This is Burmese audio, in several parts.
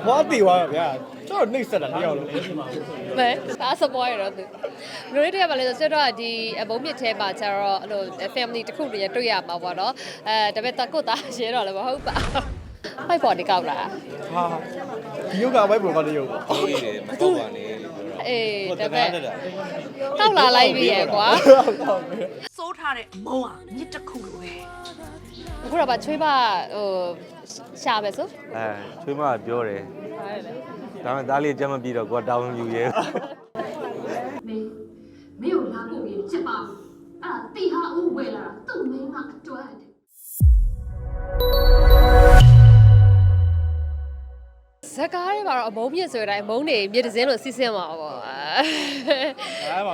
အဖွားတေသွားဗျာကျွန်တော်နှိမ့်ဆက်တာတယောက်လုံးမဲဒါစပွိုင်းရတော့သူလူတွေတွေကဘာလဲဆိုဆွတော့ဒီအဘုံမြစ်ထဲမှာကျတော့အဲ့လို family တစ်ခုတည်းတွေ့ရမှာပေါ့နော်အဲဒါပေမဲ့တကုတ်သားရဲတော့လည်းမဟုတ်ပါဖိုက်ပေါ်နေကောက်လာဟာဒီယုတ်ကဘိုက်ဘုံကတရုပ်ပေါ့ဟုတ်တယ်မဟုတ်ပါနဲ့အေးဟိုတဒါကပေယ်မဲ့တက်တာကောက်လာလိုက်ပြီရယ်ကွာစိုးထားတဲ့မုံอ่ะမြစ်တစ်ခုလိုပဲ အခုတော့ဗာချွေးပါဟိုရှာပဲဆိုအဲချွေးမကပြောတယ်ဒါပေမဲ့သားလေးကြက်မပြီးတော့ကိုကတာဝန်ယူရဲမင်းမင်းကိုလာဖို့ကြီးဖြစ်ပါဘူးအဲ့ဒါတီဟာဦးဝယ်လာတာသူ့မင်းကအတွက် ဇက်ကားတွေမှာတော့အမုံမြင့်ဆိုတဲ့အမုံတွေမြစ်တစ်စင်းလို့စီးဆင်းမှာပေါ့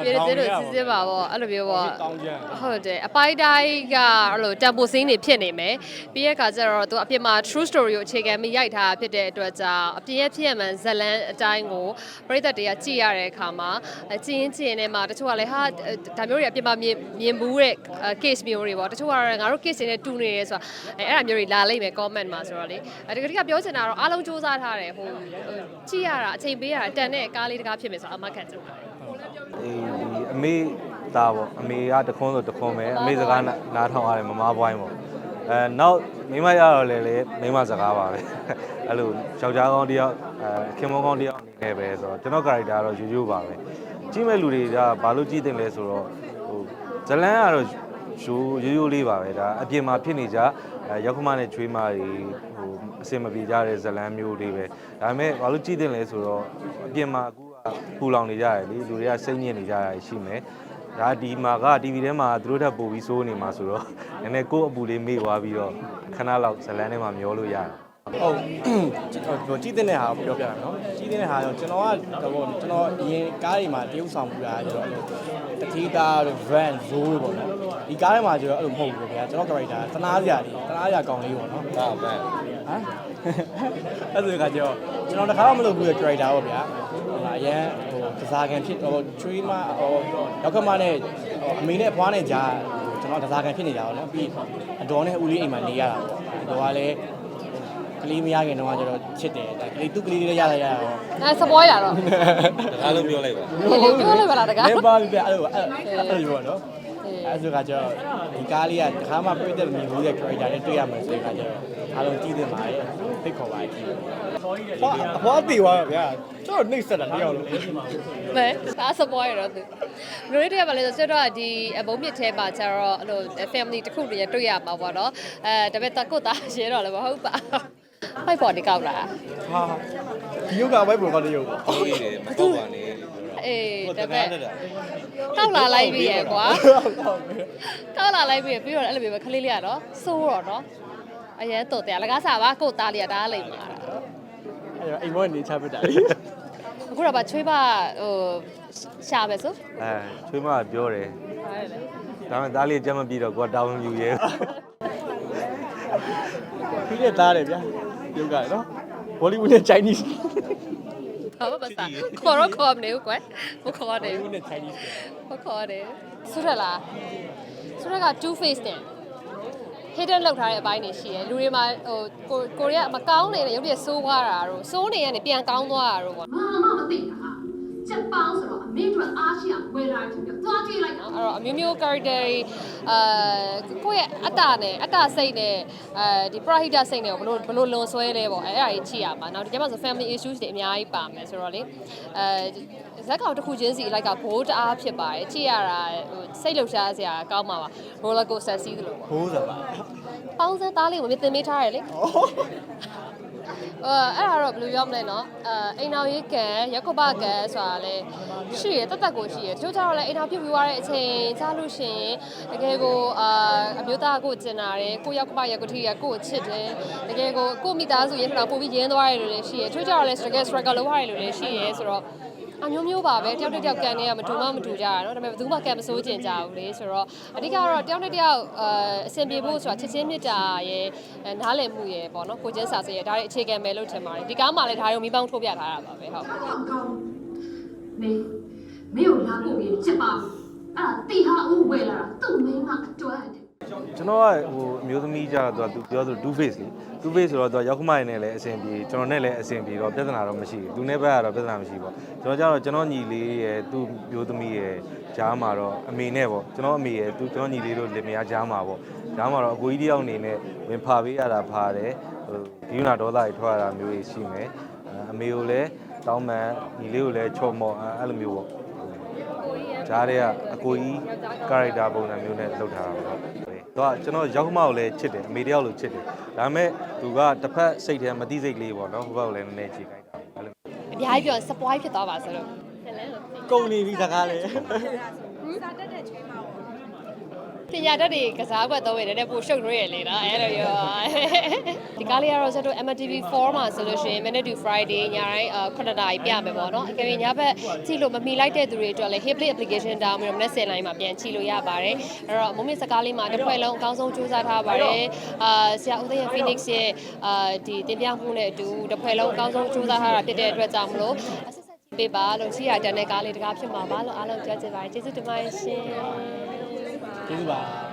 မြစ်တစ်စင်းလို့စီးဆင်းမှာပေါ့အဲ့လိုမျိုးပေါ့တောင်းကြမ်းဟုတ်တယ်အပိုင်းတိုင်းကအဲ့လိုတမ်ပိုစင်းတွေဖြစ်နေမယ်ပြီးရဲ့အခါကျတော့သူအပြင်မှာ true story ကိုအခြေခံပြီးရိုက်ထားတာဖြစ်တဲ့အတွက်ကြောင့်အပြင်ရဲ့ဖြစ်ရမှန်ဇတ်လန်းအတိုင်းကိုပရိသတ်တွေကကြည့်ရတဲ့အခါမှာအကျင်းကျင်းနဲ့မှာတချို့ကလည်းဟာဒါမျိုးတွေအပြင်မှာမြင်မြင်ဘူးတဲ့ case မျိုးတွေပေါ့တချို့ကတော့ငါတို့ case တွေနဲ့တူနေတယ်ဆိုတာအဲအဲ့ဒါမျိုးတွေလာလိမ့်မယ် comment မှာဆိုတော့လေအဲတကယ်တကယ်ပြောချင်တာတော့အားလုံးစူးစမ်းထားတယ်ဟိုဟိုကြည့်ရတာအချိန်ပေးရတာတန်တဲ့ကားလေးတကားဖြစ်မယ်ဆိုတော့အမခံကြည့်ပါတယ်အေးဒီအမေသားပေါ့အမေကတခွန်းဆိုတခွန်းပဲအမေစကားနာနားထောင်ရတယ်မမပွိုင်းပေါ့အဲနောက်မိမရတော့လေလေမိမစကားပါပဲအဲ့လိုယောက်ျားကောင်းတယောက်အဲခင်မောကောင်းတယောက်အနေနဲ့ပဲဆိုတော့ကျွန်တော် character ကတော့ယူယူပါပဲကြည့်မဲ့လူတွေကဘာလို့ကြည့်တင်လဲဆိုတော့ဟိုဇလန်းကတော့ယူယူယူလေးပါပဲဒါအပြင်မှာဖြစ်နေကြအဲရောက်ခမနဲ့ချွေးမတွေဟို အစင်မပြေကြတဲ့ဇလန်းမျိုးလေးပဲဒါပေမဲ့ဘာလို့ကြည့်တင်လဲဆိုတော့အပြင်မှာအခုကပူလောင်နေကြတယ်လေလူတွေကစိတ်ညစ်နေကြတာရှိမယ်ဒါဒီမှာက TV ထဲမှာသူတို့ထပ်ပို့ပြီးစိုးနေမှာဆိုတော့နည်းနည်းကိုယ့်အပူလေးမေ့သွားပြီးတော့ခဏလောက်ဇလန်းထဲမှာမျောလို့ရတယ် ဟုတ်ဟိုကြည့်တဲ့ဟာကိုပြောပြတာနော်ကြည့်တဲ့ဟာတော့ကျွန်တော်ကတော့ကျွန်တော်အရင်ကားတွေမှာတရုပ်ဆောင်ပြတာကျွန်တော်တတိတာတို့ van zoo တို့ပေါ့နော်ဒီကားထဲမှာကျွန်တော်အဲ့လိုမဟုတ်ဘူးဗျာကျွန်တော် character တနာစရာလေးတနာစရာကောင်းလေးပေါ့နော်ဟာမန်ဟမ်အဲ့ဒါကကျတော့ကျွန်တော်တခါမှမလုပ်ဘူးရဲ့ character ပေါ့ဗျာဟိုအရင်ဟိုကစားကန်ဖြစ်ဟိုချွေးမဟိုရောက်ကမနဲ့အမေနဲ့အဖွားနဲ့ကြားကျွန်တော်ကစားကန်ဖြစ်နေတာပေါ့နော်ပြီးအတော်နဲ့ဦးလေးအိမ်မှာနေရတာပေါ့ဟိုကလည်းက လေးမရခင်တော့ကျတော့ချစ်တယ်ဒါကလေးသူ့ကလေးလေးရရရရတော့အဲစပွိုင်းတာတော့တကားလုံးပြောလိုက်ပါလေပြောလိုက်ပါလားတကားလဲပါပြီဗျအဲ့လိုအဲ့အဲ့လိုပေါ့နော်အဲ့ဆိုကကျတော့ဒီကားလေးကတခါမှပြည့်တဲ့မြင်ဘူးတဲ့ character နဲ့တွေ့ရမယ်ဆိုတဲ့အခါကျတော့အားလုံးကြည့်သင့်ပါတယ်ဖိတ်ခေါ်ပါတယ်ကြည့်အဖွားအဖွားတေသွားဗျာကျွန်တော်နှိမ့်ဆက်တာတယောက်လုံးမဲဒါစပွိုင်းရတော့သူလူတွေတွေကဘာလဲဆိုဆွတော့ဒီအဘုံမြစ်ထဲမှာကျတော့အဲ့လို family တစ်ခုတည်းတွေ့ရမှာပေါ့နော်အဲဒါပေမဲ့တကုတ်သားရဲတော့လည်းမဟုတ်ပါ ဖိုက်ပေါ်နေကောက်လာဟာဒီယုတ်ကဘိုက်ဘုံကတရုပ်ပေါ့ဟုတ်တယ်မဟုတ်ပါနဲ့အေးဟိုတဒါကပေယ်မဲ့တက်တာကောက်လာလိုက်ပြီရယ်ကွာကောက်လာလိုက်ပြီပြီးတော့အဲ့လိုမျိုးပဲခလေးလေးကတော့စိုးတော့နော်အရင်တော့တရားလကားစားပါကို့သားလေးကဒါလိမ့်မှာအဲ့တော့အိမ်မောနေချပစ်တာလေအခုတော့ဗချွေးပါဟိုရှာပဲဆိုအဲချွေးမကပြောတယ်ဒါပေမဲ့သားလေးကြမ်းမပြီးတော့ကိုကတောင်းယူရဲပြီးတဲ့သားတယ်ဗျာ ယုတ်ကနော်ဘောလီဝုဒ်နဲ့ Chinese ဘာမှမစားခေါ်တော့ခေါ်မနေဘူးကွယ်မခေါ်တယ်ဝုဒ်နဲ့ Chinese မခေါ်တယ်ဆိုရလားဆိုရက2 face နဲ့ hidden လောက်ထားတဲ့အပိုင်းတွေရှိရယ်လူတွေမှာဟိုကိုကိုရီးယားမကောင်းနေတဲ့ရုပ်ရည်စိုးသွားတာတို့စိုးနေရနေပြန်ကောင်းသွားတာတို့ပေါ့ ချက်ပေါင်းဆိုတော့အမေတို့အားရှိအောင်ဝယ်လာတယ်ပြောသွားကြည့်လိုက်တာအဲ့တော့အမျိုးမျိုး character တွေအာကိုယ့်ရဲ့အတ္တနဲ့အတ္တစိတ်နဲ့အဲဒီ prahita စိတ်နဲ့ကိုဘလို့ဘလို့လွန်ဆွဲလဲပေါ့အဲ့ဒါကြီးကြည့်ရမှာနောက်ဒီကျမှဆို family issues တွေအများကြီးပါမယ်ဆိုတော့လေအဲဇက်ကောင်တစ်ခုချင်းစီလိုက်ကဘိုးတအားဖြစ်ပါတယ်ကြည့်ရတာဟိုစိတ်လှုပ်ရှားစရာကောင်းပါပါ roller coaster စီးသလိုပေါ့ဘိုးဆိုတာပေါင်းစံသားလေးကိုမြေတင်ပေးထားရလေ အဲအဲ့ဒါတော့ဘယ်လိုပြောမလဲနော်အဲအိမ်တော်ရေးကန်ရက်ခုပကန်ဆိုတာလေရှိရတက်တက်ကိုရှိရတချို့ကျတော့လည်းအိမ်တော်ပြုတ်ပြီးသွားတဲ့အချိန်ကြားလို့ရှိရင်တကယ်ကိုအာအမျိုးသားကိုကျင်နာတယ်ကိုရက်ခုပရက်ခုထိရကိုချစ်တယ်တကယ်ကိုကိုမိသားစုရင်းထတော့ပို့ပြီးရင်းသွားတယ်လို့လည်းရှိရတချို့ကျတော့လည်း struggle struggle လုပ်ရတယ်လို့လည်းရှိရဆိုတော့အမျိုးမျိုးပါပဲတယောက်တစ်ယောက်ကန်နေရမတူမမတူကြတာเนาะဒါပေမဲ့ဘယ်သူမှကန်မစိုးကျင်ကြဘူးလေဆိုတော့အဓိကတော့တယောက်တစ်ယောက်အဆင်ပြေဖို့ဆိုတာချက်ချင်းမြစ်တာရယ်နားလည်မှုရယ်ပေါ့เนาะကိုချင်းစာစေရယ်ဒါတွေအခြေခံပဲလို့ထင်ပါတယ်ဒီကားမှလည်းဒါတွေမိပေါင်းထိုးပြထားတာပါပဲဟုတ်မင်းမင်းကိုလာဖို့ပြီးချစ်ပါဘူးအဲ့ဒါတီဟာဦးဝယ်လာတာသူ့ ကျွန်တော်ကဟိုအမျိုးသမီးကြတော့သူပြောဆို do face လေ do face ဆိုတော့သူရောက်ခမရနဲ့လည်းအဆင်ပြေကျွန်တော်နဲ့လည်းအဆင်ပြေတော့ပြဿနာတော့မရှိဘူးသူနဲ့ဘက်ကတော့ပြဿနာမရှိဘူးပေါ့ကျွန်တော်ကြတော့ကျွန်တော်ညီလေးရယ်သူ့မျိုးသမီးရယ်ကြားမှာတော့အမေနဲ့ပေါ့ကျွန်တော်အမေရယ်သူကျွန်တော်ညီလေးတို့လင်မယားကြားမှာပေါ့ကြားမှာတော့အကိုကြီးတယောက်အနေနဲ့ဝင်ဖာပေးရတာဖာတယ်ဟိုဒီနာဒေါသတွေထွက်ရတာမျိုးကြီးရှိမယ်အမေကိုလည်းတောင်းမှန်ညီလေးကိုလည်းချော်မော်အဲ့လိုမျိုးပေါ့ဂျားတွေကအကိုကြီး character ပုံစံမျိုးနဲ့လုပ်ထားတာပေါ့။ သူကကျွန်တော်ရောက်ခမောက်လည်းချစ်တယ်အမေတယောက်လိုချစ်တယ်။ဒါပေမဲ့သူကတစ်ဖက်စိတ်ထဲမသိစိတ်လေးပေါ့နော်။ဟိုဘက်ကိုလည်းနည်းနည်းကြည့်ခိုင်းတာ။အဲ့လိုအများကြီးပြော surprise ဖြစ်သွားပါဆိုတော့ဆယ်လဲလို့ကုန်နေပြီစကားလေ ပညာတတ်တွေကစားကွက်တော့ရတယ်ပို့ရှုပ်ရွရလေနော်အဲ့လိုရောဒီကားလေးကတော့ဆိုတော့ MTV4 မှာဆိုလို့ရှိရင် Minute to Friday ညတိုင်း9နာရီပြမယ်ပေါ့နော်အကယ်၍ညဘက်ကြည့်လို့မမီလိုက်တဲ့သူတွေအတွက်လည်း Hiply application တောင်းပြီးတော့ message line မှာပြန်ကြည့်လို့ရပါတယ်အဲ့တော့မုံမြင့်စကားလေးမှာတစ်ဖွဲ့လုံးအကောင်းဆုံးစူးစမ်းထားပါတယ်အာဆရာဦးသိန်း Phoenix ရဲ့အာဒီတင်ပြမှုနဲ့အတူတစ်ဖွဲ့လုံးအကောင်းဆုံးစူးစမ်းထားတာဖြစ်တဲ့အတွက်ကြောင့်မလို့အဆက်ဆက်ကြည့်ပေးပါလို့ရှိရတဲ့တဲ့ကားလေးတကားဖြစ်မှာပါလို့အားလုံးပြောချင်ပါတယ်ကျေးဇူးတင်ပါတယ်ရှင် ကျေးဇူးပါ「